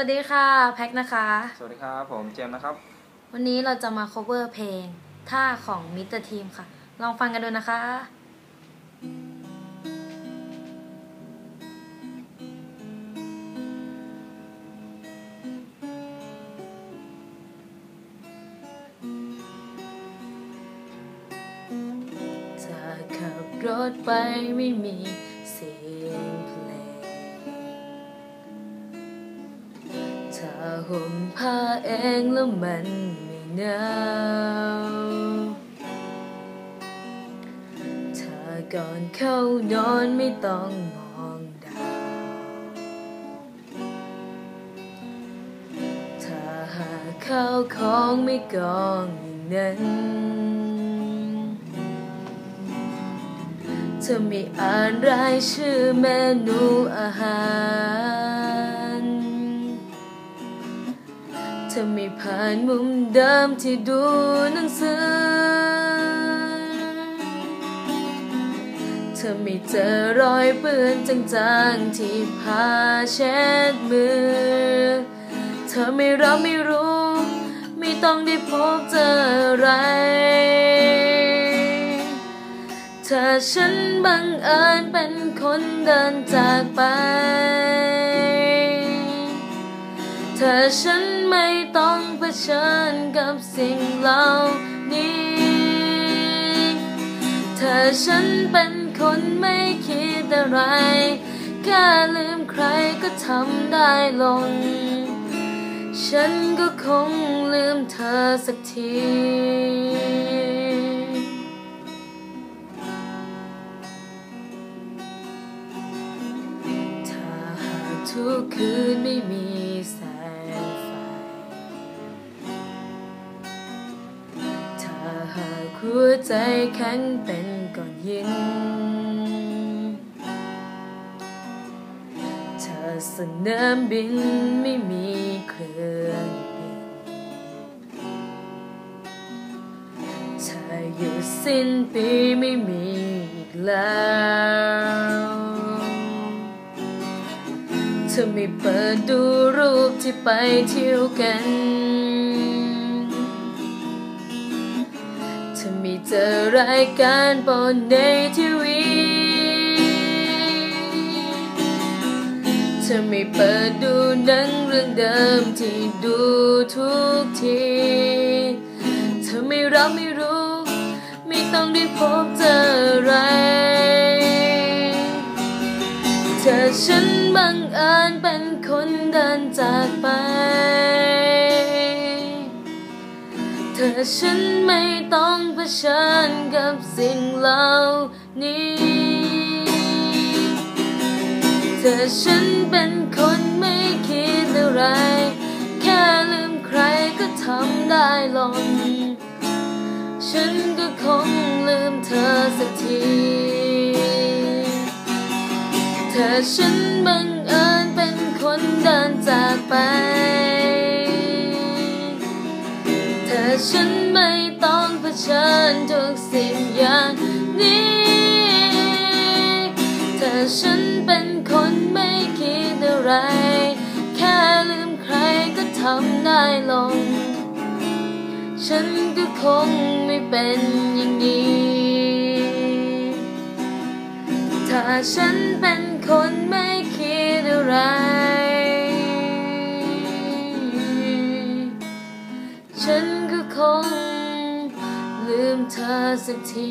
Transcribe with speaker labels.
Speaker 1: วัสดีค่ะ แพ็คนะคะ
Speaker 2: สวัสดีครับ ผมเจมส์นะครับ
Speaker 1: วันนี้เราจะมา cover เพลง ท่าของมิสเตอร์ทีมค่ะ ลองฟังกันดูนะคะถ้าขับรถไปไม่มี ห่มผ้าเองแล้วมันไม่หนาวถ้าก่อนเข้านอนไม่ต้องมองดาว ถ้าหาข้าวของไม่กองอย่างนั้นเธอไม่อ่านรายชื่อเมนูอาหาร ธอไม่ผ่านมุมเดิมที่ดูหนังสือ เธอไม่เจอรอยเปื้อนจางๆที่ผ้าเช็ดมือ เธอไม่รับไม่รู้ ไม่ต้องได้พบเจออะไรถ้าฉันบังเอิญเป็นคนเดินจากไปถ้าฉัน ไม่ต้องเผชิญกับสิ่งเหล่านี้ถ้าฉันเป็นคนไม่คิดอะไร แค่ลืมใครก็ทำได้ลง ฉันก็คงลืมเธอสักทีถ้าหากทุกคืนไม่มีแสง หัวใจแข็งเป็นก้อนหินถ้าสนามบินไม่มีเครื่องบินถ้าหยุดสิ้นปีไม่มีอีกแล้วเธอไม่เปิดดูรูปที่ไปเที่ยวกัน เธอม่เจอรายการบนในทีวีเธอไม่เปิดดูหนังเรื่องเดิมที่ดูทุกทีเธอไม่รับไม่รู้ ไม่ต้องได้พบเจออะไรถ้าฉันบังเอิญเป็นคนเดินจากไป ถ้าฉันไม่ต้องเผชิญกับสิ่งเหล่านี้ถ้าฉันเป็นคนไม่คิดอะไร แค่ลืมใครก็ทำได้ลง ฉันก็คงลืมเธอสักทีถ้าฉันบังเอิญเป็นคนเดินจากไป ฉันไม่ต้องเผชิญทุกสิ่งอย่างนี้ถ้าฉันเป็นคนไม่คิดอะไร แค่ลืมใครก็ทำได้ลง ฉันก็คงไม่เป็นอย่างนี้ ถ้าฉันเป็นคนไม่คิดอะไร ลืมเธอสักที